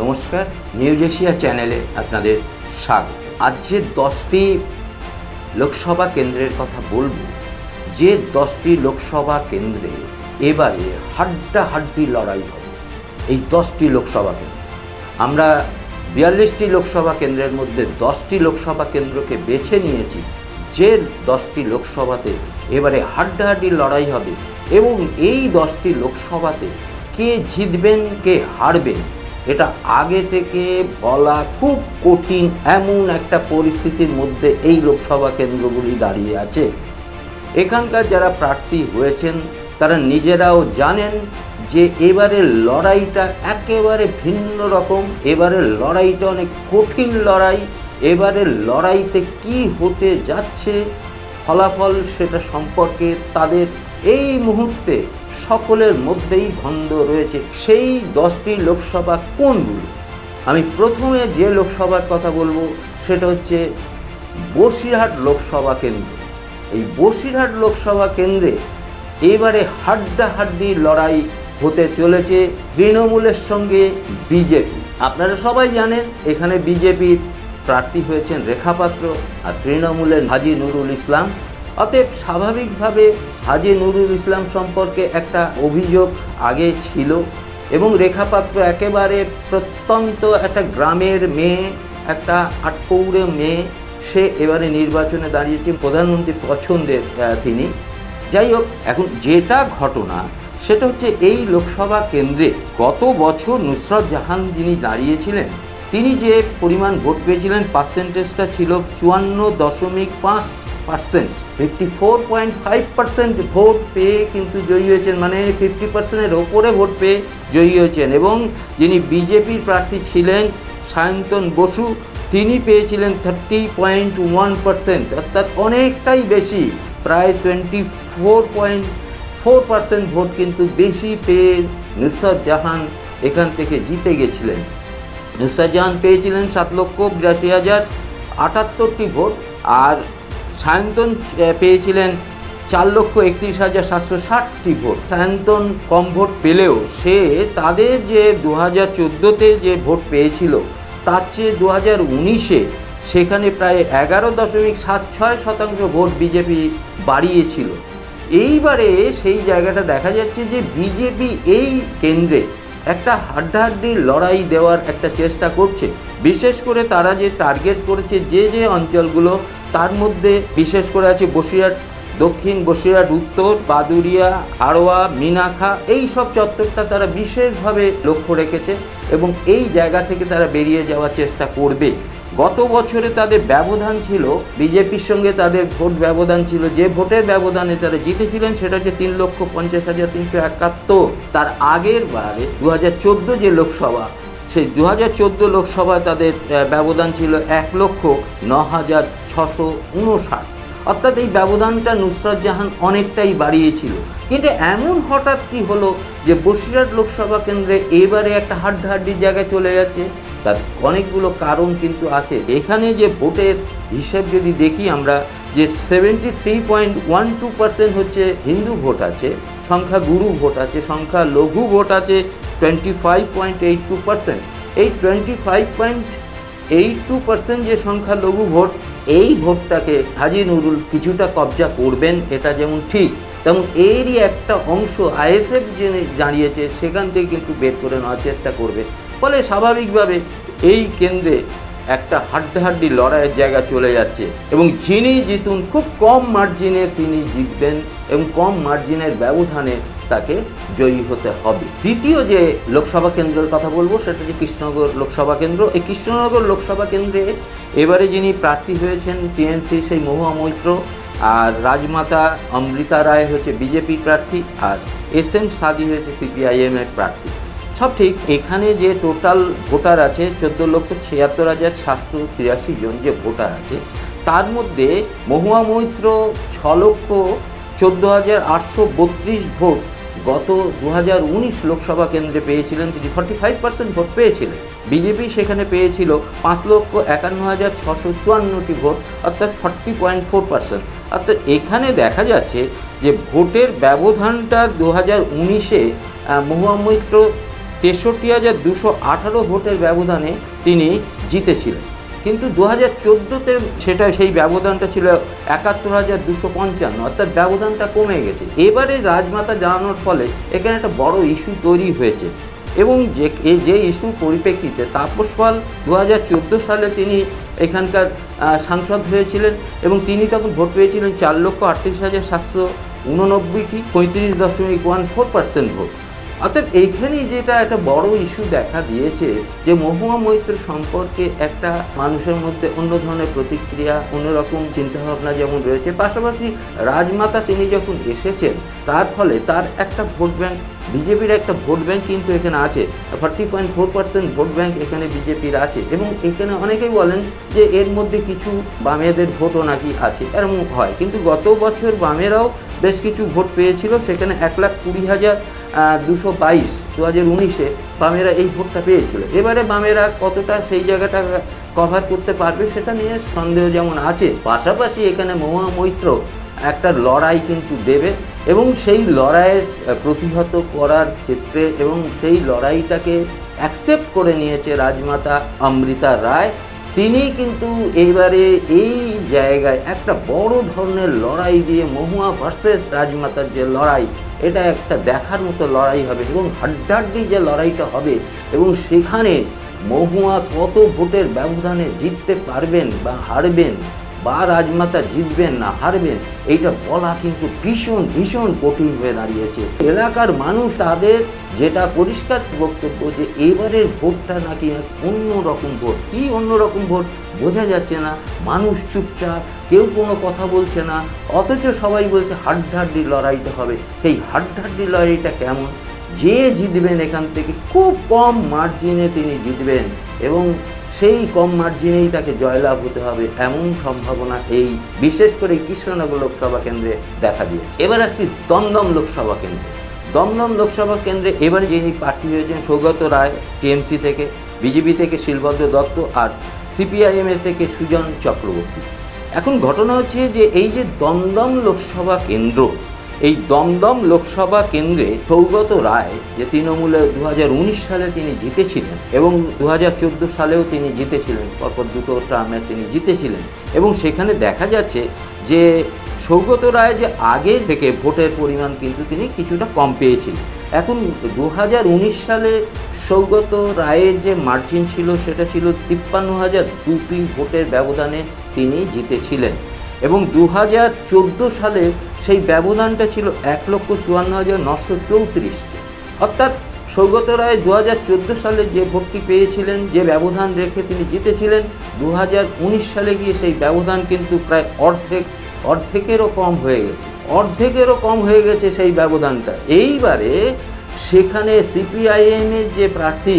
নমস্কার news Asia চ্যানেলে আপনাদের স্বাগত। আজ যে দশটি লোকসভা কেন্দ্রের কথা বলব, যে দশটি লোকসভা কেন্দ্রে এবারে হাড্ডাহাড্ডি লড়াই হবে এই দশটি লোকসভা কেন্দ্র। আমরা বিয়াল্লিশটি লোকসভা কেন্দ্রের মধ্যে দশটি লোকসভা কেন্দ্রকে বেছে নিয়েছি, যে দশটি লোকসভাতে এবারে হাড্ডাহাড্ডি লড়াই হবে এবং এই দশটি লোকসভাতে কে জিতবেন, কে হারবেন এটা আগে থেকে বলা খুব কঠিন, এমন একটা পরিস্থিতির মধ্যে এই লোকসভা কেন্দ্রগুলি দাঁড়িয়ে আছে। এখানকার যারা প্রার্থী হয়েছেন, তারা নিজেরাও জানেন যে এবারের লড়াইটা একেবারে ভিন্ন রকম এবারের লড়াইটা অনেক কঠিন লড়াই এবারের লড়াইতে কি হতে যাচ্ছে, ফলাফল সেটা সম্পর্কে তাদের এই মুহূর্তে সকলের মধ্যেই ধন্দ রয়েছে। সেই দশটি লোকসভা কোনগুলো? আমি প্রথমে যে লোকসভার কথা বলব, সেটা হচ্ছে বসিরহাট লোকসভা কেন্দ্র। এই বসিরহাট লোকসভা কেন্দ্রে এবারে হাড্ডাহাড্ডি লড়াই হতে চলেছে তৃণমূলের সঙ্গে বিজেপি। আপনারা সবাই জানেন, এখানে বিজেপির প্রার্থী হয়েছেন রেখাপাত্র আর তৃণমূলের হাজি নুরুল ইসলাম। অতএব স্বাভাবিকভাবে হাজি নুরুল ইসলাম সম্পর্কে একটা অভিযোগ আগে ছিল এবং রেখাপাত্র একেবারে প্রত্যন্ত একটা গ্রামের মেয়ে, একটা আটপৌরে মেয়ে, সে এবারে নির্বাচনে দাঁড়িয়েছে প্রধানমন্ত্রীর পছন্দের তিনি। যাই হোক, এখন যেটা ঘটনা, সেটা হচ্ছে এই লোকসভা কেন্দ্রে গত বছর নুসরত জাহান যিনি দাঁড়িয়েছিলেন, তিনি যে পরিমাণ ভোট পেয়েছিলেন, পার্সেন্টেজটা ছিল চুয়ান্ন দশমিক পাঁচ percent fifty four point five percent vote পেয়ে কিন্তু জয়ী হয়েছেন মানে ফিফটি পার্সেন্টের ওপরে ভোট পেয়ে জয়ী হয়েছেন। এবং যিনি বিজেপির প্রার্থী ছিলেন, সায়ন্তন বসু, তিনি পেয়েছিলেন থার্টি পয়েন্ট ওয়ান পার্সেন্ট অর্থাৎ অনেকটাই বেশি, প্রায় twenty four point four percent vote কিন্তু বেশি পেয়ে নুসরত জাহান এখান থেকে জিতে গেছিলেন। নুসরত জাহান পেয়েছিলেন সাত লক্ষ বিরাশি হাজার আটাত্তরটি ভোট, আর সায়ন্তন পেয়েছিলেন চার লক্ষ একত্রিশ হাজার সাতশো ষাটটি ভোট। সায়ন্তন কম ভোট পেলেও সে তাদের যে দু হাজার চোদ্দোতে যে ভোট পেয়েছিল, তার চেয়ে দু হাজার উনিশে সেখানে প্রায় এগারো দশমিক সাত ছয় শতাংশ ভোট বিজেপি বাড়িয়েছিল। এইবারে সেই জায়গাটা দেখা যাচ্ছে যে বিজেপি এই কেন্দ্রে একটা হাড্ডাহাড্ডি লড়াই দেওয়ার একটা চেষ্টা করছে। বিশেষ করে তারা যে টার্গেট করেছে যে যে অঞ্চলগুলো তার মধ্যে বিশেষ করে আছে বসিরহাট, দক্ষিণ বসিরহাট, উত্তর বাদুরিয়া হাড়োয়া মিনাখা এই সব চত্বরটা তারা বিশেষভাবে লক্ষ্য রেখেছে এবং এই জায়গা থেকে তারা বেরিয়ে যাওয়ার চেষ্টা করবে। গত বছরে তাদের ব্যবধান ছিল, বিজেপির সঙ্গে তাদের ভোট ব্যবধান ছিল, যে ভোটের ব্যবধানে তারা জিতেছিলেন সেটা হচ্ছে তিন লক্ষ পঞ্চাশ হাজার তিনশো একাত্তর। তার আগের বারে দু হাজার চোদ্দ যে লোকসভা, সেই দু হাজার চোদ্দ লোকসভায় তাদের ব্যবধান ছিল এক লক্ষ ন হাজার ছশো উনষাট। অর্থাৎ এই ব্যবধানটা নুসরত জাহান অনেকটাই বাড়িয়েছিল। কিন্তু এমন হঠাৎ কি হলো যে বসিরহাট লোকসভা কেন্দ্রে এবারে একটা হাড্ডাহাড্ডির জায়গায় চলে যাচ্ছে? তার অনেকগুলো কারণ কিন্তু আছে। এখানে যে ভোটের হিসেব যদি দেখি আমরা, যে seventy three point one two percent হচ্ছে হিন্দু ভোট আছে, সংখ্যা গুরু ভোট আছে, সংখ্যা লঘু ভোট আছে twenty five point eight two percent এই twenty five point eight two percent যে সংখ্যা লঘু ভোট এই ভোটটাকে হাজি নুরুল কিছুটা কবজা করবেন, এটা যেমন ঠিক, তেমন এরই একটা অংশ আইএসএফ যে দাঁড়িয়েছে সেখান থেকে কিন্তু বের করে নেওয়ার চেষ্টা করবে। ফলে স্বাভাবিকভাবে এই কেন্দ্রে একটা হাড্ডাহাড্ডি লড়াইয়ের জায়গা চলে যাচ্ছে এবং যিনি জিতুন, খুব কম মার্জিনে তিনি জিতবেন এবং কম মার্জিনের ব্যবধানে তাকে জয়ী হতে হবে। দ্বিতীয় যে লোকসভা কেন্দ্রের কথা বলব, সেটা হচ্ছে কৃষ্ণনগর লোকসভা কেন্দ্র। এই কৃষ্ণনগর লোকসভা কেন্দ্রে এবারে যিনি প্রার্থী হয়েছেন, টিএনসি সেই মহুয়া মৈত্র আর রাজমাতা অমৃতা রায় হচ্ছে বিজেপি প্রার্থী আর এস এম সাদি হয়েছে সিপিআইএম এর প্রার্থী। সব ঠিক, এখানে যে টোটাল ভোটার আছে, চোদ্দ লক্ষ ছিয়াত্তর হাজার সাতশো তিরাশি জন যে ভোটার আছে, তার মধ্যে মহুয়া মৈত্র ছ লক্ষ চোদ্দ হাজার আটশো বত্রিশ ভোট গত দু হাজার উনিশ লোকসভা কেন্দ্রে পেয়েছিলেন। তিনি ফর্টি ফাইভ পার্সেন্ট ভোট পেয়েছিলেন। বিজেপি সেখানে পেয়েছিল পাঁচ লক্ষ একান্ন হাজার ছশো চুয়ান্নটি ভোট, অর্থাৎ ফর্টি পয়েন্ট ফোর পার্সেন্ট। অর্থাৎ এখানে দেখা যাচ্ছে যে ভোটের ব্যবধানটা দু হাজার উনিশে মহুয়া মৈত্র তেষট্টি হাজার দুশো আঠারো ভোটের ব্যবধানে তিনি জিতেছিলেন। কিন্তু দু হাজার চোদ্দোতে সেটা সেই ব্যবধানটা ছিল একাত্তর হাজার দুশো পঞ্চান্ন, অর্থাৎ ব্যবধানটা কমে গেছে। এবারে রাজমাতা জানানোর ফলে এখানে একটা বড় ইস্যু তৈরি হয়েছে। এবং যে যে ইস্যুর পরিপ্রেক্ষিতে তাপস পাল দু হাজার চোদ্দ সালে তিনি এখানকার সাংসদ হয়েছিলেন এবং তিনি তখন ভোট পেয়েছিলেন চার লক্ষ আটত্রিশ হাজার সাতশো উননব্বইটি, পঁয়ত্রিশ দশমিক ওয়ান ফোর পার্সেন্ট ভোট। অর্থাৎ এইখানেই যেটা একটা বড় ইস্যু দেখা দিয়েছে যে মহুয়া মৈত্র সম্পর্কে একটা মানুষের মধ্যে অন্য ধরনের প্রতিক্রিয়া অন্যরকম চিন্তাভাবনা যেমন রয়েছে, পাশাপাশি রাজমাতা তিনি যখন এসেছেন, তার ফলে তার একটা ভোট ব্যাংক, বিজেপির একটা ভোট ব্যাংক কিন্তু এখানে আছে। ফর্টি পয়েন্ট ফোর পার্সেন্ট ভোট ব্যাংক এখানে বিজেপির আছে এবং এখানে অনেকেই বলেন যে এর মধ্যে কিছু বামেদের ভোটও নাকি আছে, এরকম হয়। কিন্তু গত বছর বামেরাও বেশ কিছু ভোট পেয়েছিল, সেখানে এক লাখ কুড়ি হাজার দুশো বাইশ দু হাজার উনিশে বামেরা এই ভোটটা পেয়েছিল। এবারে বামেরা কতটা সেই জায়গাটা কভার করতে পারবে সেটা নিয়ে সন্দেহ যেমন আছে, পাশাপাশি এখানে মহুয়া মৈত্র একটা লড়াই কিন্তু দেবে এবং সেই লড়াইয়ের প্রতিহত করার ক্ষেত্রে এবং সেই লড়াইটাকে অ্যাকসেপ্ট করে নিয়েছে রাজমাতা অমৃতা রায়। তিনি কিন্তু এইবারে এই জায়গায় একটা বড় ধরনের লড়াই দিয়ে মহুয়া ভার্সেস রাজমাতার যে লড়াই, এটা একটা দেখার মতো লড়াই হবে এবং হাড্ডাড্ডি যে লড়াইটা হবে এবং সেখানে মহুয়া কত ভোটের ব্যবধানে জিততে পারবেন বা হারবেন বা রাজমাতা জিতবেন না, হারবেন, এইটা বলা কিন্তু ভীষণ ভীষণ কঠিন হয়ে দাঁড়িয়েছে। এলাকার মানুষ তাদের যেটা পরিষ্কার বক্তব্য যে এবারের ভোটটা নাকি অন্য রকম ভোট। কি অন্য রকম ভোট বোঝা যাচ্ছে না। মানুষ চুপচাপ, কেউ কোনো কথা বলছে না, অথচ সবাই বলছে হাড্ডাহাড্ডি লড়াইটা হবে। সেই হাড্ডাহাড্ডি লড়াইটা কেমন? যে জিতবেন এখান থেকে খুব কম মার্জিনে তিনি জিতবেন। এবং সেই কম মার্জিনেই তাকে জয়লাভ হতে হবে এমন সম্ভাবনা এই বিশেষ করে কৃষ্ণনগর লোকসভা কেন্দ্রে দেখা দিয়েছে। এবার আসছি দমদম লোকসভা কেন্দ্রে। দমদম লোকসভা কেন্দ্রে এবারে যিনি প্রার্থী হয়েছেন সৌগত রায়, টিএমসি থেকে, বিজেপি থেকে শিলভদ্র দত্ত আর সিপিআইএমের থেকে সুজন চক্রবর্তী। এখন ঘটনা হচ্ছে যে এই যে দমদম লোকসভা কেন্দ্র এই দমদম লোকসভা কেন্দ্রে সৌগত রায় যে তৃণমূলে দু হাজার উনিশ সালে তিনি জিতেছিলেন এবং দু হাজার চোদ্দ সালেও তিনি জিতেছিলেন, পরপর দুটো টার্মে তিনি জিতেছিলেন এবং সেখানে দেখা যাচ্ছে যে সৌগত রায় যে আগে থেকে ভোটের পরিমাণ কিন্তু তিনি কিছুটা কম পেয়েছিলেন। এখন দু হাজার উনিশ সালে সৌগত রায়ের যে মার্জিন ছিল সেটা ছিল তিপ্পান্ন হাজার দুটি ভোটের ব্যবধানে তিনি জিতেছিলেন এবং দু হাজার চোদ্দ সালে সেই ব্যবধানটা ছিল এক লক্ষ চুয়ান্ন হাজার নশো চৌত্রিশটি। অর্থাৎ সৌগত রায় দু হাজার চোদ্দ সালে যে ভোটটি পেয়েছিলেন, যে ব্যবধান রেখে তিনি জিতেছিলেন দু হাজার উনিশ সালে গিয়ে সেই ব্যবধান কিন্তু প্রায় অর্ধেক, অর্ধেকেরও কম হয়ে গেছে। অর্ধেকেরও কম হয়ে গেছে সেই ব্যবধানটা। এইবারে সেখানে সিপিআইএমের যে প্রার্থী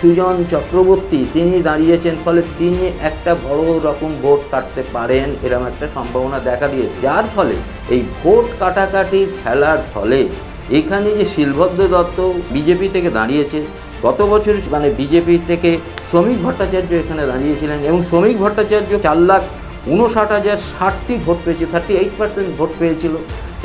সুজন চক্রবর্তী, তিনি দাঁড়িয়েছেন ফলে তিনি একটা বড় রকম ভোট কাটতে পারেন এরকম একটা সম্ভাবনা দেখা দিয়েছে। যার ফলে এই ভোট কাটাকাটি খেলার ফলে এখানে যে শিলভদ্র দত্ত বিজেপি থেকে দাঁড়িয়েছে, গত বছর মানে বিজেপি থেকে শ্রমিক ভট্টাচার্য এখানে দাঁড়িয়েছিলেন এবং শ্রমিক ভট্টাচার্য চার লাখ উনষাট হাজার ষাটটি ভোট পেয়েছে থার্টি এইট পার্সেন্ট ভোট পেয়েছিল।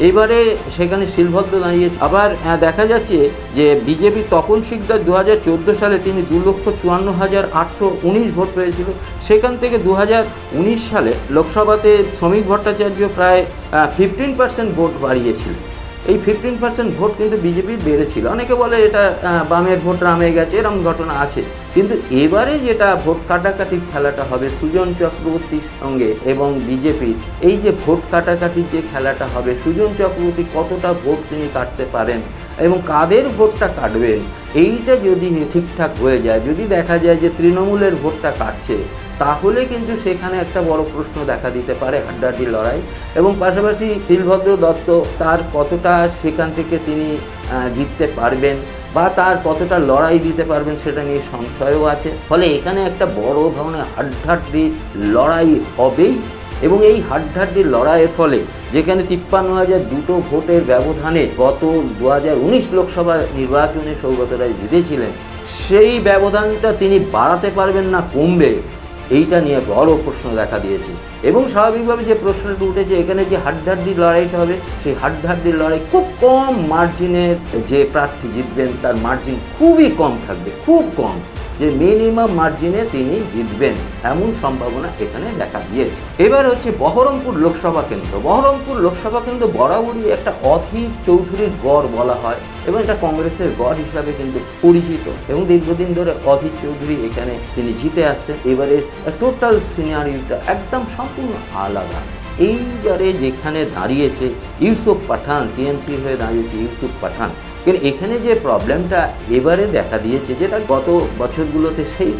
এবারে সেখানে শিলভদ্র দাঁড়িয়েছে আবার দেখা যাচ্ছে যে বিজেপি তপন শিকদার দু হাজার চোদ্দ সালে তিনি দু লক্ষ চুয়ান্ন হাজার আটশো উনিশ ভোট পেয়েছিল। সেখান থেকে দু হাজার উনিশ সালে লোকসভাতে শ্রমিক ভট্টাচার্য প্রায় ফিফটিন পার্সেন্ট ভোট বাড়িয়েছিলেন। এই ফিফটিন পার্সেন্ট ভোট কিন্তু বিজেপির বেড়েছিল। অনেকে বলে এটা বামের ভোট, রামে গেছে, এরকম ঘটনা আছে। কিন্তু এবারে যেটা ভোট কাটাকাটির খেলাটা হবে, সুজন চক্রবর্তীর সঙ্গে এবং বিজেপির এই যে ভোট কাটাকাটির যে খেলাটা হবে, সুজন চক্রবর্তী কতটা ভোট তিনি কাটতে পারেন এবং কাদের ভোটটা কাটবেন, এইটা যদি ঠিকঠাক হয়ে যায়, যদি দেখা যায় যে তৃণমূলের ভোটটা কাটছে তাহলে কিন্তু সেখানে একটা বড় প্রশ্ন দেখা দিতে পারে হাড্ডাহাড্ডি লড়াই। এবং পাশাপাশি শিলভদ্র দত্ত তার কতটা সেখান থেকে তিনি জিততে পারবেন বা তার কতটা লড়াই দিতে পারবেন সেটা নিয়ে সংশয়ও আছে। ফলে এখানে একটা বড় ধরনের হাড্ডাহাড্ডি লড়াই হবেই এবং এই হাড্ডাহাড্ডি লড়াইয়ের ফলে যেখানে তিপ্পান্ন হাজার দুটো ভোটের ব্যবধানে গত দু হাজার উনিশ লোকসভা নির্বাচনে সৌগত রায় জিতেছিলেন, সেই ব্যবধানটা তিনি বাড়াতে পারবেন না কমবে। এইটা নিয়ে বড় প্রশ্ন দেখা দিয়েছে। এবং স্বাভাবিকভাবে যে প্রশ্নটা উঠেছে, এখানে যে হাড্ডাহাড্ডি লড়াইটা হবে, সেই হাড্ডাহাড্ডি লড়াই খুব কম মার্জিনের যে প্রার্থী জিতবেন, তার মার্জিন খুবই কম থাকবে, খুব কম। যে মিনিমাম মার্জিনে তিনি জিতবেন, এমন সম্ভাবনা এখানে দেখা দিয়েছে। এবার হচ্ছে বহরমপুর লোকসভা কেন্দ্র। বহরমপুর লোকসভা কেন্দ্র বরাবরই একটা অধীর চৌধুরীর গড় বলা হয়। এবং এটা কংগ্রেসের গড় হিসাবে কিন্তু পরিচিত এবং দীর্ঘদিন ধরে অধীর চৌধুরী এখানে তিনি জিতে আসছেন। এবারে টোটাল সিনারিওটা একদম সম্পূর্ণ আলাদা। এইবারে যেখানে দাঁড়িয়েছে ইউসুফ পাঠান, টিএমসি হয়ে দাঁড়িয়েছে ইউসুফ পাঠান। কিন্তু এখানে যে প্রবলেমটা এবারে দেখা দিয়েছে, যেটা গত বছরগুলোতে সেই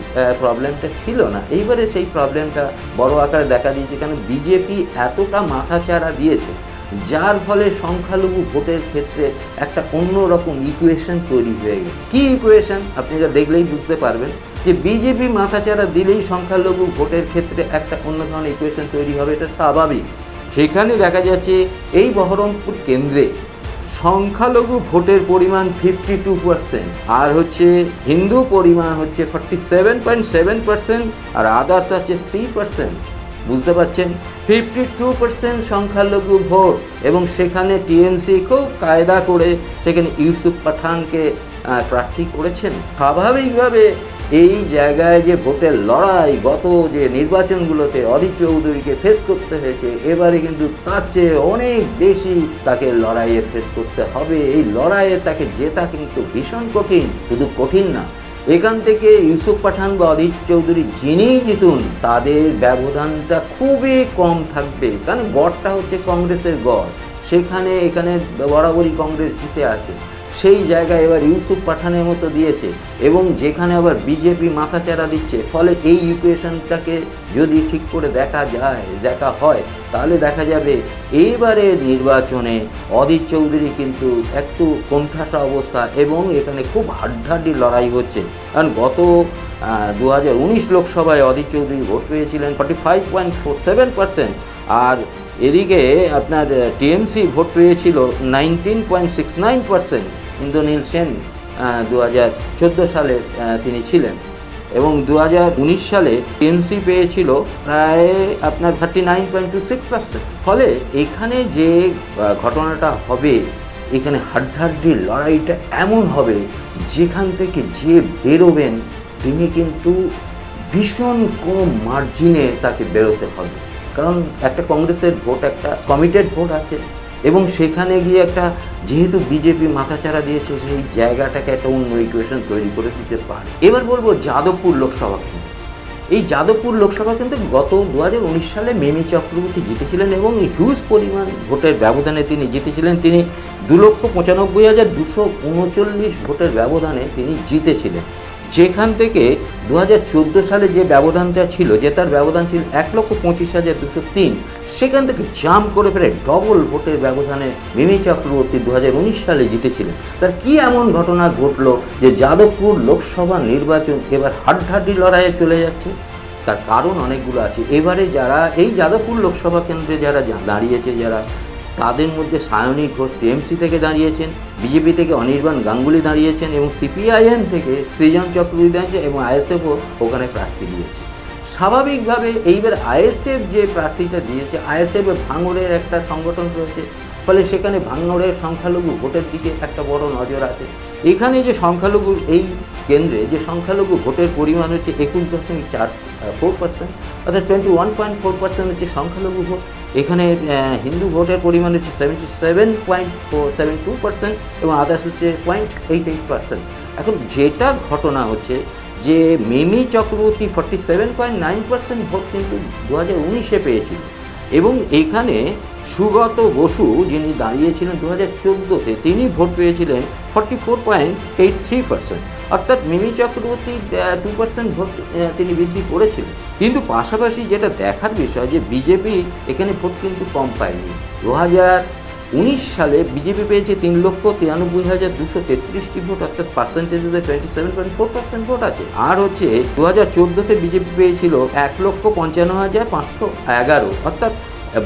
প্রবলেমটা ছিল না। এইবারে সেই প্রবলেমটা বড় আকারে দেখা দিয়েছে। কারণ বিজেপি এতটা মাথাচাড়া দিয়েছে যার ফলে সংখ্যালঘু ভোটের ক্ষেত্রে একটা অন্যরকম ইকুয়েশন তৈরি হয়ে গেছে। কী ইকুয়েশন আপনি যা দেখলেই বুঝতে পারবেন যে বিজেপি মাথাচাড়া দিলেই সংখ্যালঘু ভোটের ক্ষেত্রে একটা অন্য ধরনের ইকুয়েশন তৈরি হবে, এটা স্বাভাবিক। সেখানে দেখা যাচ্ছে এই বহরমপুর কেন্দ্রে সংখ্যালঘু ভোটের পরিমাণ ফিফটি টু পার্সেন্ট আর হচ্ছে হিন্দু পরিমাণ হচ্ছে forty seven point seven percent আর আদার্স হচ্ছে থ্রি পার্সেন্ট বুঝতে পারছেন? ফিফটি টু পার্সেন্ট সংখ্যালঘু ভোট এবং সেখানে টিএমসি খুব কায়দা করে সেখানে ইউসুফ পাঠানকে প্রার্থী করেছেন। স্বাভাবিকভাবে এই জায়গায় যে ভোটের লড়াই গত যে নির্বাচনগুলোতে অধীর চৌধুরীকে ফেস করতে হয়েছে, এবারে কিন্তু তার চেয়ে অনেক বেশি তাকে লড়াইয়ে ফেস করতে হবে। এই লড়াইয়ে তাকে জেতা কিন্তু ভীষণ কঠিন, শুধু কঠিন না এখান থেকে ইউসুফ পাঠান বা অধীর চৌধুরী যিনিই জিতুন, তাদের ব্যবধানটা খুবই কম থাকবে। কারণ গড়টা হচ্ছে কংগ্রেসের গড়। সেখানে, এখানে বরাবরই কংগ্রেস জিতে আসে সেই জায়গায় এবার ইউসুফ পাঠানের মতো দিয়েছে এবং যেখানে আবার বিজেপি মাথাচাড়া দিচ্ছে, ফলে এই ইকুয়েশনটাকে যদি ঠিক করে দেখা যায়, দেখা হয়, তাহলে দেখা যাবে এইবারে নির্বাচনে অধীর চৌধুরী কিন্তু একটু কোণঠাসা অবস্থা এবং এখানে খুব হাড্ডাহাড্ডি লড়াই হচ্ছে। কারণ গত দু হাজার উনিশ লোকসভায় অধীর চৌধুরী ভোট পেয়েছিলেন forty five point four seven percent আর এদিকে আপনার টিএমসি ভোট পেয়েছিল nineteen point six nine percent Indranil Sen দু হাজার চোদ্দ সালে তিনি ছিলেন। এবং দু হাজার উনিশ সালে টিএমসি পেয়েছিল প্রায় আপনার thirty nine point two six percent ফলে এখানে যে ঘটনাটা হবে, এখানে হাড্ডাহাড্ডি লড়াইটা এমন হবে, যেখান থেকে যে বেরোবেন, তিনি কিন্তু ভীষণ কম মার্জিনে তাকে বেরোতে হবে। কারণ একটা কংগ্রেসের ভোট, একটা কমিটেড ভোট আছে। এবং সেখানে গিয়ে একটা, যেহেতু বিজেপি মাথাচাড়া দিয়েছে, সেই জায়গাটাকে একটা অন্য ইকুয়েশন তৈরি করে দিতে পারে। এবার বলব যাদবপুর লোকসভা কেন্দ্র। এই যাদবপুর লোকসভা কিন্তু গত দু হাজার উনিশ সালে মেমি চক্রবর্তী জিতেছিলেন এবং হিউজ পরিমাণ ভোটের ব্যবধানে তিনি জিতেছিলেন। তিনি দু লক্ষ পঁচানব্বই হাজার দুশো উনচল্লিশ ভোটের ব্যবধানে তিনি জিতেছিলেন। যেখান থেকে দু হাজার চোদ্দ সালে যে ব্যবধানটা ছিল, যে তার ব্যবধান ছিল এক লক্ষ পঁচিশ হাজার দুশো তিন, সেখান থেকে জাম্প করে ফেলে ডবল ভোটের ব্যবধানে মিমি চক্রবর্তী দু হাজার উনিশ সালে জিতেছিলেন। তার কি এমন ঘটনা ঘটলো যে যাদবপুর লোকসভা নির্বাচন এবার হাড্ডাহাড্ডি লড়াইয়ে চলে যাচ্ছে? তার কারণ অনেকগুলো আছে। এবারে যারা এই যাদবপুর লোকসভা কেন্দ্রে যারা দাঁড়িয়েছে, যারা তাদের মধ্যে সায়নী ঘোষ টিএমসি থেকে দাঁড়িয়েছেন, বিজেপি থেকে অনির্বাণ গাঙ্গুলি দাঁড়িয়েছেন এবং সিপিআইএম থেকে সৃজন চক্রবর্তী দাঁড়িয়েছে এবং আইএসএফও ওখানে প্রার্থী দিয়েছে। স্বাভাবিকভাবে এইবার আইএসএফ যে প্রার্থীটা দিয়েছে, আইএসএফ ভাঙড়ের একটা সংগঠন রয়েছে, ফলে সেখানে ভাঙড়ের সংখ্যালঘু ভোটের দিকে একটা বড় নজর আছে। এখানে যে সংখ্যালঘু, এই কেন্দ্রে যে সংখ্যালঘু ভোটের পরিমাণ হচ্ছে একুশ দশমিক চার ফোর পার্সেন্ট অর্থাৎ twenty one point four percent হচ্ছে সংখ্যালঘু ভোট। এখানে হিন্দু ভোটের পরিমাণ হচ্ছে seventy seven point seven two percent এবং আদার্স হচ্ছে পয়েন্ট এইট এইট পার্সেন্ট এখন যেটা ঘটনা হচ্ছে যে Mimi Chakraborty forty seven point nine percent vote কিন্তু দু হাজার উনিশে পেয়েছিল এবং এখানে সুগত বসু যিনি দাঁড়িয়েছিলেন দু হাজার চোদ্দোতে, তিনি ভোট পেয়েছিলেন forty four point eight three percent অর্থাৎ মিমি চক্রবর্তী টু পার্সেন্ট ভোট তিনি বৃদ্ধি করেছিলেন। কিন্তু পাশাপাশি যেটা দেখার বিষয় যে বিজেপি এখানে ভোট কিন্তু কম পায়নি। দু হাজার উনিশ সালে বিজেপি পেয়েছে তিন লক্ষ তিরানব্বই হাজার দুশো তেত্রিশটি ভোট, অর্থাৎ পার্সেন্টেজে twenty seven point four percent vote আছে। আর হচ্ছে, দু হাজার চোদ্দোতে বিজেপি পেয়েছিল এক লক্ষ পঞ্চান্ন হাজার পাঁচশো এগারো, অর্থাৎ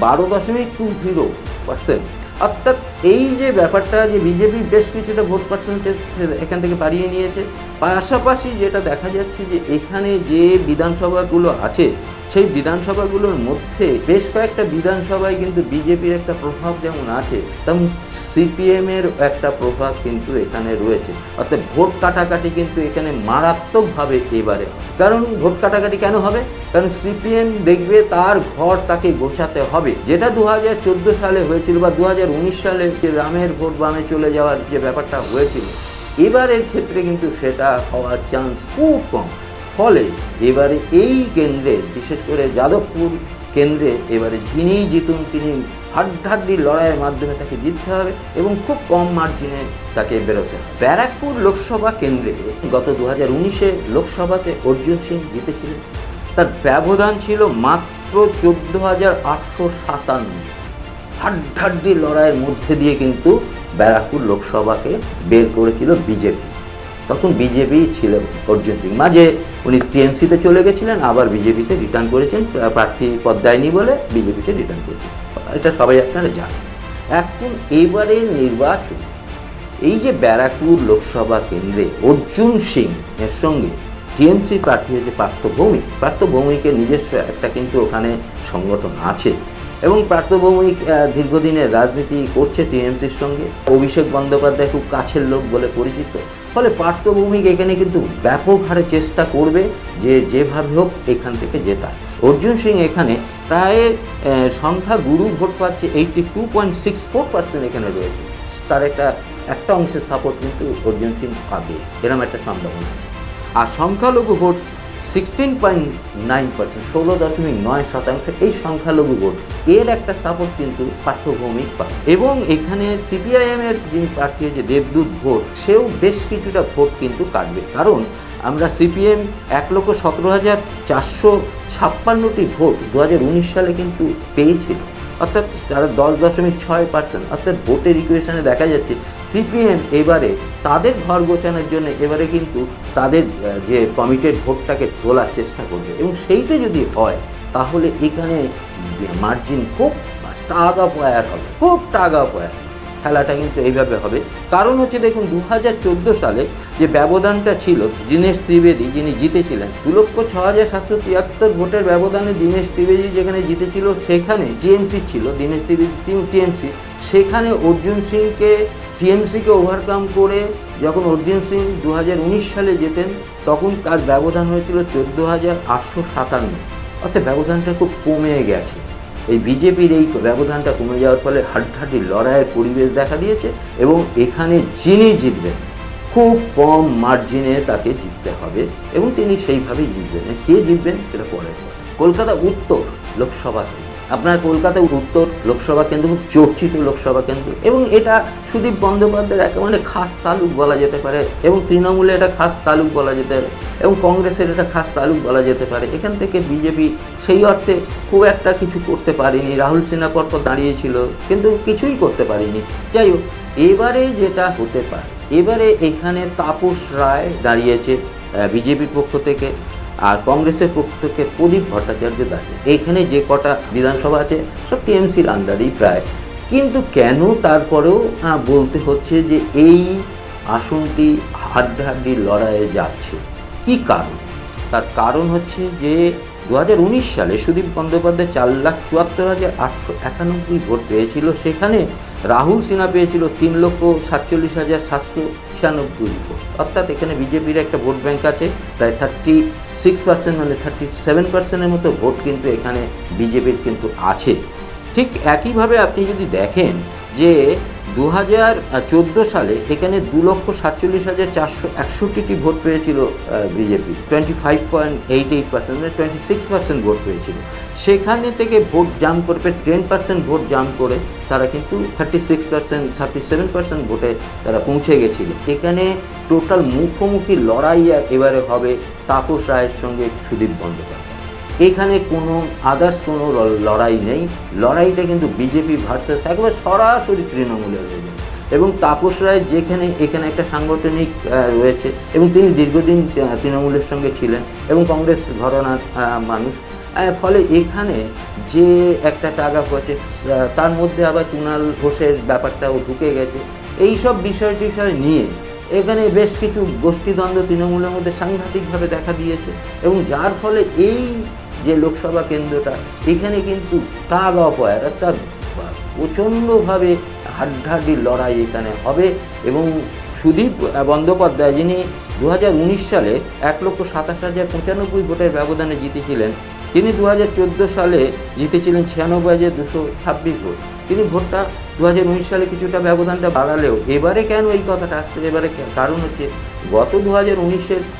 বারো দশমিক টু জিরো পার্সেন্ট অর্থাৎ এই যে ব্যাপারটা যে বিজেপি বেশ কিছুটা ভোট পার্সেন্টেজ এখান থেকে বাড়িয়ে নিয়েছে, পাশাপাশি যেটা দেখা যাচ্ছে যে এখানে যে বিধানসভাগুলো আছে সেই বিধানসভাগুলোর মধ্যে বেশ কয়েকটা বিধানসভায় কিন্তু বিজেপির একটা প্রভাব যেমন আছে, তেমন সিপিএমের একটা প্রভাব কিন্তু এখানে রয়েছে। অর্থাৎ ভোট কাটাকাটি কিন্তু এখানে মারাত্মকভাবে এবারে কারণ ভোট কাটাকাটি কেন হবে? কারণ সিপিএম দেখবে তার ঘর তাকে গোছাতে হবে। যেটা দু হাজার চোদ্দ সালে হয়েছিল বা দু হাজার উনিশ সালে যে রামের ভোট বামে চলে যাওয়ার যে ব্যাপারটা হয়েছিল, এবারের ক্ষেত্রে কিন্তু সেটা হওয়ার চান্স খুব কম। ফলে এবারে এই কেন্দ্রে, বিশেষ করে যাদবপুর কেন্দ্রে, এবারে যিনিই জিতুন তিনি হাড্ডাহাড্ডি লড়াইয়ের মাধ্যমে তাকে জিততে হবে এবং খুব কম মার্জিনে তাকে বেরোতে হবে। ব্যারাকপুর লোকসভা কেন্দ্রে গত দু হাজার উনিশে লোকসভাতে অর্জুন সিং জিতেছিলেন। তার ব্যবধান ছিল মাত্র চোদ্দ হাজার আটশো সাতান্ন। হাড্ডাহাড্ডি লড়াইয়ের মধ্যে দিয়ে কিন্তু ব্যারাকপুর লোকসভাকে বের করেছিল বিজেপি। তখন বিজেপি ছিল অর্জুন সিং। মাঝে উনি টিএমসিতে চলে গেছিলেন, আবার বিজেপিতে রিটার্ন করেছেন প্রার্থী পদ দেয়নি বলে বিজেপিতে রিটার্ন করেছেন এটা সবাই আপনারা জানেন। এখন এবারের নির্বাচন, এই যে ব্যারাকপুর লোকসভা কেন্দ্রে অর্জুন সিং এর সঙ্গে টিএমসি প্রার্থী হয়েছে পার্থ ভৌমিক পার্থ ভৌমিকের নিজস্ব একটা কিন্তু ওখানে সংগঠন আছে এবং পার্থ ভৌমিক দীর্ঘদিনের রাজনীতি করছে টিএমসির সঙ্গে। অভিষেক বন্দ্যোপাধ্যায় খুব কাছের লোক বলে পরিচিত। ফলে পার্থভৌমিক এখানে কিন্তু ব্যাপক হারে চেষ্টা করবে যে যেভাবে হোক এখান থেকে জেতা। অর্জুন সিং এখানে প্রায় সংখ্যা গুরু ভোট পাচ্ছে eighty two point six four percent এখানে রয়েছে। তার একটা একটা অংশের সাপোর্ট কিন্তু অর্জুন সিং পাবে এরকম একটা সম্ভাবনা আছে। আর সংখ্যালঘু ভোট সিক্সটিন পয়েন্ট নাইন পার্সেন্ট ষোলো দশমিক নয় শতাংশ এই সংখ্যালঘু ভোট। এর একটা সাপোর্ট কিন্তু পাঠ্যভৌমিক পাবে এবং এখানে সিপিআইএম এর যিনি প্রার্থী হয়েছে দেবদূত ঘোষ, সেও বেশ কিছুটা ভোট কিন্তু কাটবে। কারণ আমরা সিপিএম এক লক্ষ সতেরো হাজার চারশো ছাপ্পান্নটি ভোট দু হাজার উনিশ সালে কিন্তু পেয়েছিল অর্থাৎ তারা দশ দশমিক ছয় পার্সেন্ট অর্থাৎ ভোটের ইকুয়েশনে দেখা যাচ্ছে সিপিএম এবারে তাদের ঘর গোছানোর জন্য এবারে কিন্তু তাদের যে কমিটেড ভোটটাকে তোলার চেষ্টা করবে। এবং সেইটা যদি হয়, তাহলে এখানে মার্জিন খুব টাগা পয়ার হবে, খুব টাগা পয়ার খেলাটা কিন্তু এইভাবে হবে। কারণ হচ্ছে দেখুন দু হাজার চোদ্দ সালে যে ব্যবধানটা ছিল, দীনেশ ত্রিবেদী যিনি জিতেছিলেন দু লক্ষ ছ হাজার সাতশো তিয়াত্তর ভোটের ব্যবধানে দীনেশ ত্রিবেদী যেখানে জিতেছিল, সেখানে টিএমসি ছিল, দীনেশ ত্রিবেদী টিএমসি। সেখানে অর্জুন সিংকে, টিএমসিকে ওভারকাম করে যখন অর্জুন সিং দু হাজার উনিশ সালে যেতেন তখন তার ব্যবধান হয়েছিল চোদ্দ হাজার আটশো সাতান্ন। অর্থাৎ ব্যবধানটা খুব কমে গেছে। এই বিজেপির এই ব্যবধানটা কমে যাওয়ার ফলে হাড্ডাহাড্ডি লড়াইয়ের পরিবেশ দেখা দিয়েছে এবং এখানে যিনি জিতবেন, খুব কম মার্জিনে তাকে জিততে হবে এবং তিনি সেইভাবেই জিতবেন। কে জিতবেন সেটা পরে কলকাতা উত্তর লোকসভা কেন্দ্র আপনার কলকাতা উত্তর লোকসভা কেন্দ্র খুব চর্চিত লোকসভা কেন্দ্র, এবং এটা সুদীপ বন্দ্যোপাধ্যায়ের একেবারে খাস তালুক বলা যেতে পারে, এবং তৃণমূলের এটা খাস তালুক বলা যেতে পারে, এবং কংগ্রেসের এটা খাস তালুক বলা যেতে পারে। এখান থেকে বিজেপি সেই অর্থে খুব একটা কিছু করতে পারেনি। রাহুল সিনহা পরপর দাঁড়িয়েছিল, কিন্তু কিছুই করতে পারেনি। যাই হোক, এবারে যেটা হতে পারে, এবারে এখানে তাপস রায় দাঁড়িয়েছে বিজেপির পক্ষ থেকে। আর কংগ্রেসের পক্ষ থেকে প্রদীপ ভট্টাচার্য দাঁড়িয়ে এখানে যে কটা বিধানসভা আছে, সব টিএমসির আন্ডারেই প্রায়। কিন্তু কেন তারপরেও বলতে হচ্ছে যে এই আসনটি হাড্ডাহাড্ডি লড়াইয়ে যাচ্ছে? কি কারণ? তার কারণ হচ্ছে যে দু হাজার উনিশ সালে সুদীপ বন্দ্যোপাধ্যায় চার লাখ চুয়াত্তর হাজার আটশো একানব্বই ভোট পেয়েছিল। সেখানে রাহুল সিনহা পেয়েছিল তিন লক্ষ সাতচল্লিশ হাজার সাতশো ছিয়ানব্বই ভোট। অর্থাৎ এখানে বিজেপির একটা ভোট ব্যাংক আছে, প্রায় থার্টি সিক্স পার্সেন্ট মানে থার্টি সেভেন পার্সেন্টের মতো ভোট কিন্তু এখানে বিজেপির কিন্তু আছে। ঠিক একইভাবে আপনি যদি দেখেন যে দু হাজার চোদ্দ সালে এখানে দু লক্ষ সাতচল্লিশ হাজার চারশো একষট্টিটি ভোট পেয়েছিল BJP twenty five point eight eight percent মানে টোয়েন্টি সিক্স পার্সেন্ট ভোট পেয়েছিল। সেখানে থেকে ভোট জাম করে টেন পার্সেন্ট ভোট জাম করে তারা কিন্তু thirty six percent thirty seven percent ভোটে তারা পৌঁছে গেছিল। এখানে টোটাল মুখোমুখি লড়াই এবারে হবে তাপস রায়ের সঙ্গে সুদীপ বন্দ্যোপাধ্যায়। এখানে কোনো আদার্স কোনো লড়াই নেই। লড়াইটা কিন্তু বিজেপি ভার্সেস একবার সরাসরি তৃণমূলের হয়ে এবং তাপস রায় যেখানে, এখানে একটা সাংগঠনিক রয়েছে এবং তিনি দীর্ঘদিন তৃণমূলের সঙ্গে ছিলেন এবং কংগ্রেস ঘরানার মানুষ। ফলে এখানে যে একটা টাকা পড়ছে তার মধ্যে আবার কুণাল ঘোষের ব্যাপারটাও ঢুকে গেছে। এই সব বিষয় টিষয় নিয়ে এখানে বেশ কিছু গোষ্ঠীদ্বন্দ্ব তৃণমূলের মধ্যে সাংঘাতিকভাবে দেখা দিয়েছে এবং যার ফলে এই যে লোকসভা কেন্দ্রটা, এখানে কিন্তু টাগ অফ ওয়ার অর্থাৎ প্রচণ্ডভাবে হাড্ডাহাড্ডি লড়াই এখানে হবে এবং সুদীপ বন্দ্যোপাধ্যায়, যিনি দু হাজার উনিশ সালে এক লক্ষ সাতাশ হাজার পঁচানব্বই ভোটের ব্যবধানে জিতেছিলেন, তিনি দু হাজার চোদ্দ সালে জিতেছিলেন ছিয়ানব্বই হাজার দুশো ছাব্বিশ ভোট। তিনি ভোটটা দু হাজার উনিশ সালে কিছুটা ব্যবধানটা বাড়ালেও এবারে কেন এই কথাটা আসছে? এবারে কারণ হচ্ছে গত দু হাজার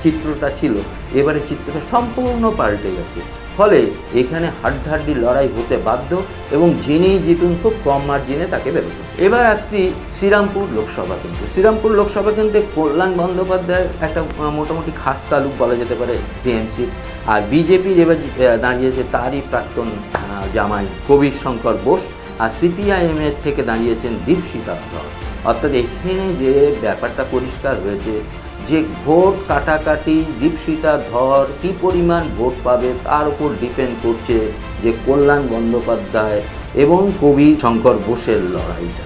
চিত্রটা ছিল, এবারে চিত্রটা সম্পূর্ণ পাল্টে গেছে। ফলে এখানে হাড্ডাহাড্ডি লড়াই হতে বাধ্য এবং যিনি জিতুন খুব কম মার্জিনে তাকে বেরোতে এবার আসছি শ্রীরামপুর লোকসভা কেন্দ্র। শ্রীরামপুর লোকসভা কেন্দ্রে কল্যাণ বন্দ্যোপাধ্যায়ের একটা মোটামুটি খাস তালুক বলা যেতে পারে টিএমসি আর বিজেপির এবার দাঁড়িয়েছে তারই প্রাক্তন জামাই কবির শঙ্কর বোস। আর সিপিআইএমের থেকে দাঁড়িয়েছেন দীপশিতা ধর। অর্থাৎ এখানে যে ব্যাপারটা পরিষ্কার হয়েছে যে ভোট কাটাকাটি, দীপশিতা, ধর, কি পরিমাণ ভোট পাবে তার উপর ডিপেন্ড করছে যে কল্যাণ বন্দ্যোপাধ্যায় এবং কবি শঙ্কর বোসের লড়াইটা।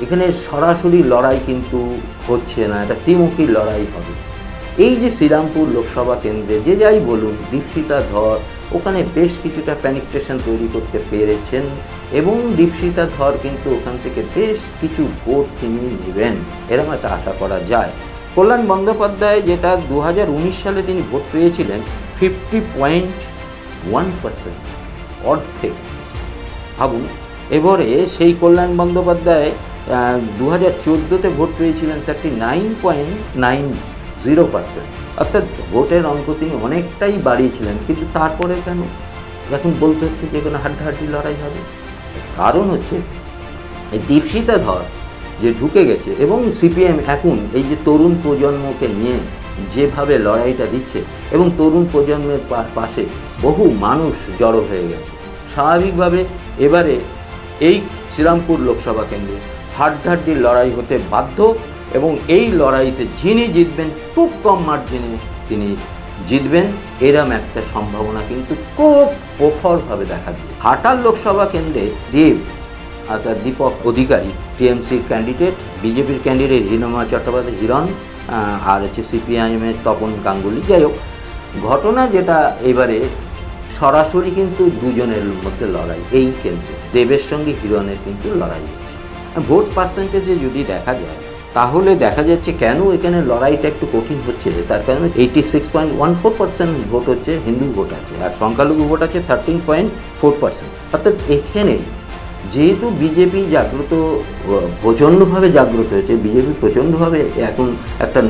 এখানে সরাসরি লড়াই কিন্তু হচ্ছে না, এটা ত্রিমুখী লড়াই হবে। এই যে শ্রীরামপুর লোকসভা কেন্দ্রে যে যাই বলুন, দীপশিতা, ধর, ওখানে বেশ কিছুটা প্যানিকটেশন তৈরি করতে পেরেছেন এবং দীপশিতা, ধর কিন্তু ওখান থেকে বেশ কিছু ভোট তিনি নেবেন। এরকম একটা আশা করা যায়। কল্যাণ বন্দ্যোপাধ্যায় যেটা দু হাজার উনিশ সালে তিনি ভোট পেয়েছিলেন ফিফটি পয়েন্ট ওয়ান পার্সেন্ট অর্ধেক ভাবুন, এবারে সেই কল্যাণ বন্দ্যোপাধ্যায় দু হাজার চোদ্দোতে ভোট পেয়েছিলেন thirty nine point nine zero percent অর্থাৎ ভোটের অঙ্ক তিনি অনেকটাই বাড়িয়েছিলেন, কিন্তু তারপরে কেন? এখন বলতে হচ্ছে যে কোনো হাড্ডাহাড্ডি লড়াই হবে। কারণ হচ্ছে দীপশিতা ধর যে ঢুকে গেছে এবং সিপিএম এখন এই যে তরুণ প্রজন্মকে নিয়ে যেভাবে লড়াইটা দিচ্ছে এবং তরুণ প্রজন্মের পাশে বহু মানুষ জড়ো হয়ে গেছে। স্বাভাবিকভাবে এবারে এই শ্রীরামপুর লোকসভা কেন্দ্রে হাড্ডাহাড্ডি লড়াই হতে বাধ্য এবং এই লড়াইতে যিনি জিতবেন খুব কম মার্জিনে তিনি জিতবেন এরম একটা সম্ভাবনা কিন্তু খুব প্রখরভাবে দেখা দিয়ে হাটার লোকসভা কেন্দ্রে দেব অর্থাৎ দীপক অধিকারী, টিএমসির ক্যান্ডিডেট বিজেপির ক্যান্ডিডেট হিরমা চট্টোপাধ্যায় হিরণ আর হচ্ছে সিপিআইএমের তপন গাঙ্গুলি। যাই হোক, ঘটনা যেটা এবারে সরাসরি কিন্তু দুজনের মধ্যে লড়াই, এই কেন্দ্রে। দেবের সঙ্গে হিরণের কিন্তু লড়াই হচ্ছে। ভোট পার্সেন্টেজে যদি দেখা যায়, তাহলে দেখা যাচ্ছে কেন এখানে লড়াইটা একটু কঠিন হচ্ছে তার কারণে eighty six point one four percent vote হচ্ছে হিন্দু ভোট আছে, আর সংখ্যালঘু ভোট আছে থার্টিন পয়েন্ট ফোর পার্সেন্ট অর্থাৎ এখানে যেহেতু বিজেপি জাগ্রত প্রচণ্ডভাবে জাগ্রত হয়েছে, বিজেপি প্রচণ্ডভাবে এখন একটা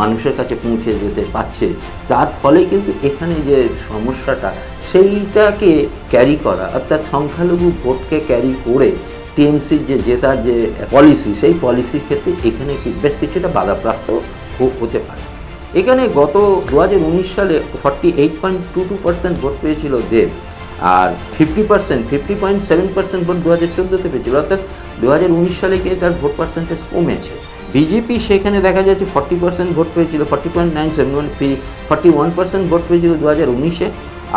মানুষের কাছে পৌঁছে যেতে পারছে, তার ফলে কিন্তু এখানে যে সমস্যাটা, সেইটাকে ক্যারি করা, অর্থাৎ সংখ্যালঘু ভোটকে ক্যারি করে টিএমসির যে জেতার যে পলিসি সেই পলিসির ক্ষেত্রে এখানে বেশ কিছুটা বাধাপ্রাপ্ত হতে পারে। এখানে গত দু হাজার উনিশ সালে forty eight point two two percent vote পেয়েছিল দেব। আর fifty percent fifty point seven percent vote দু হাজার চোদ্দোতে পেয়েছিল। অর্থাৎ দু হাজার উনিশ সালে গিয়ে তার ভোট পার্সেন্টেজ কমেছে। বিজেপি সেখানে দেখা যাচ্ছে ফর্টি পার্সেন্ট ভোট পেয়েছিল forty point nine seven one forty one percent vote পেয়েছিল দু হাজার উনিশে।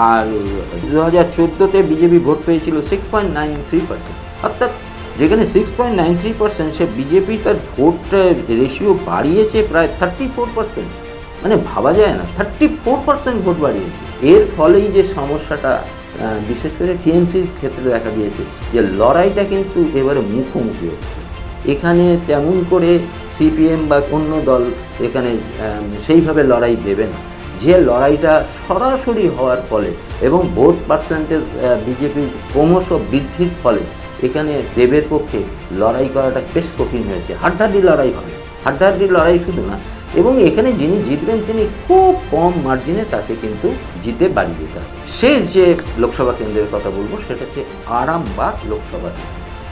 আর দু হাজার চোদ্দোতে বিজেপি ভোট পেয়েছিল six point nine three percent অর্থাৎ যেখানে six point nine three percent সে বিজেপি তার ভোট রেশিও বাড়িয়েছে প্রায় থার্টি ফোর পার্সেন্ট মানে ভাবা যায় না থার্টি ফোর পার্সেন্ট ভোট বাড়িয়েছে। এর ফলেই যে সমস্যাটা বিশেষ করে টিএমসির ক্ষেত্রে দেখা দিয়েছে যে লড়াইটা কিন্তু এবারে মুখোমুখি হচ্ছে। এখানে তেমন করে সিপিএম বা অন্য দল এখানে সেইভাবে লড়াই দেবে না। যে লড়াইটা সরাসরি হওয়ার ফলে এবং ভোট পার্সেন্টেজ বিজেপির ক্রমশ বৃদ্ধির ফলে এখানে দেবের পক্ষে লড়াই করাটা বেশ কঠিন হয়েছে। হাড্ডাহাড্ডি লড়াই হবে। হাড্ডাহাড্ডি লড়াই শুধু না এবং এখানে যিনি জিতবেন তিনি খুব কম মার্জিনে তাকে কিন্তু জিতে বাড়ি দিতে হবে। শেষ যে লোকসভা কেন্দ্রের কথা বলব, সেটা হচ্ছে আরামবাগ লোকসভা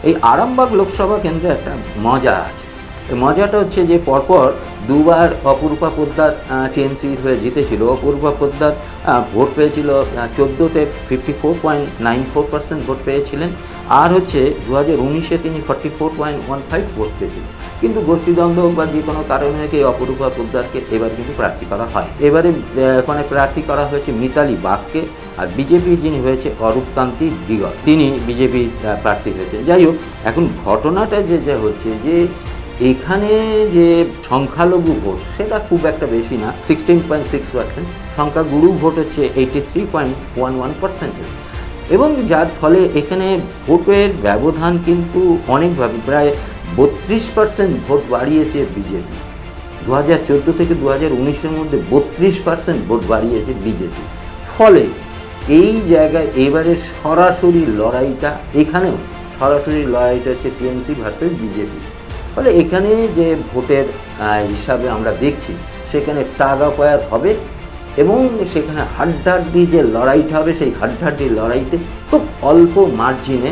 এই আরামবাগ লোকসভা কেন্দ্রে একটা মজা আছে। এই মজাটা হচ্ছে যে পরপর দুবার অপরূপা পোদ্দার টিএমসির হয়ে জিতেছিল। অপূর্বা পোদ্দার ভোট পেয়েছিল চোদ্দোতে fifty four point nine four percent vote পেয়েছিলেন। আর হচ্ছে দু হাজার উনিশে তিনি forty four point one five vote পেয়েছিলেন। কিন্তু গোষ্ঠীদ্বন্দ্ব হোক বা যে কোনো কারণে হোক এই অপরূপা পোদ্দারকে এবার কিন্তু প্রার্থী করা হয়। এবারে ওখানে প্রার্থী করা হয়েছে মিতালি বাগকে আর বিজেপির যিনি হয়েছে অরূপকান্তি দিগর তিনি বিজেপি প্রার্থী হয়েছে। যাই হোক, এখন ঘটনাটা যে, যা হচ্ছে যে, এখানে যে সংখ্যালঘু ভোট, সেটা খুব একটা বেশি না সিক্সটিন পয়েন্ট সিক্স পার্সেন্ট সংখ্যাগুরু ভোট হচ্ছে eighty three point one one পার্সেন্টের এবং যার ফলে এখানে ভোটের ব্যবধান কিন্তু অনেকভাবে, প্রায় বত্রিশ পার্সেন্ট ভোট বাড়িয়েছে বিজেপি। দু হাজার চোদ্দ থেকে দু হাজার উনিশের মধ্যে বত্রিশ পার্সেন্ট ভোট বাড়িয়েছে বিজেপি। ফলে এই জায়গায় এবারে সরাসরি লড়াইটা, এখানেও সরাসরি লড়াইটা হচ্ছে টিএমসি ভার্সেস বিজেপি। ফলে এখানে যে ভোটের হিসাবে আমরা দেখছি, সেখানে টাগ হবে এবং সেখানে হাড্ডাহাড্ডি যে লড়াইটা হবে, সেই হাড্ডাহাড্ডি লড়াইতে খুব অল্প মার্জিনে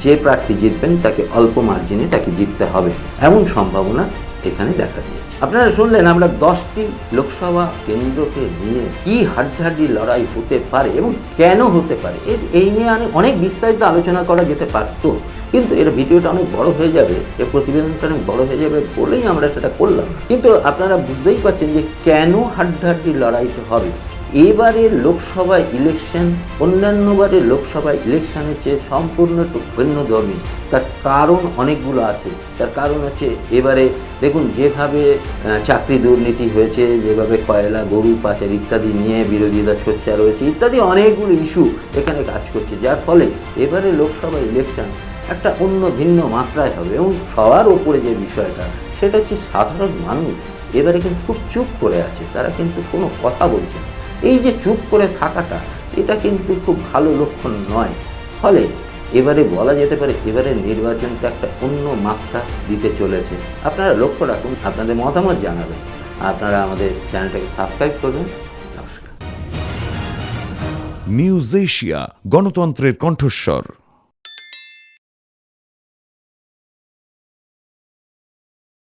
যে প্রার্থী জিতবেন, তাকে অল্প মার্জিনে তাকে জিততে হবে। এমন সম্ভাবনা এখানে দেখা দিয়েছে। আপনারা শুনলেন আমরা দশটি লোকসভা কেন্দ্রকে নিয়ে কি হাড্ডাহাড্ডি লড়াই হতে পারে এবং কেন হতে পারে এর এই নিয়ে অনেক- অনেক বিস্তারিত আলোচনা করা যেতে পারত, কিন্তু এর ভিডিওটা অনেক বড় হয়ে যাবে, এর প্রতিবেদনটা অনেক বড় হয়ে যাবে বলেই আমরা সেটা করলাম। কিন্তু আপনারা বুঝতেই পারছেন যে কেন হাড্ডাহাড্ডি লড়াইটা হবে। এবারের লোকসভা ইলেকশন অন্যান্যবারের লোকসভা ইলেকশনের চেয়ে সম্পূর্ণ ভিন্নধর্মী তার কারণ অনেকগুলো আছে। তার কারণ হচ্ছে এবারে দেখুন, যেভাবে চাকরি দুর্নীতি হয়েছে, যেভাবে কয়লা, গরু, পাচার ইত্যাদি নিয়ে বিরোধীরা সোচ্চার রয়েছে, ইত্যাদি অনেকগুলো ইস্যু এখানে কাজ করছে। যার ফলে এবারে লোকসভা ইলেকশন একটা অন্য ভিন্ন মাত্রায় হবে এবং সবার ওপরে যে বিষয়টা, সেটা হচ্ছে সাধারণ মানুষ এবারে কিন্তু খুব চুপ করে আছে। তারা কিন্তু কোনো কথা বলছে না। এই যে চুপ করে থাকাটা, এটা কিন্তু খুব ভালো লক্ষণ নয়। ফলে এবারে বলা যেতে পারে, এবারে নির্বাচনটা একটা অন্য মাত্রা দিতে চলেছে। আপনারা লক্ষ্য রাখুন, আপনাদের মতামত জানাবেন। আপনারা আমাদের চ্যানেলটাকে সাবস্ক্রাইব করবেন। নিউজ এশিয়া, গণতন্ত্রের কণ্ঠস্বর।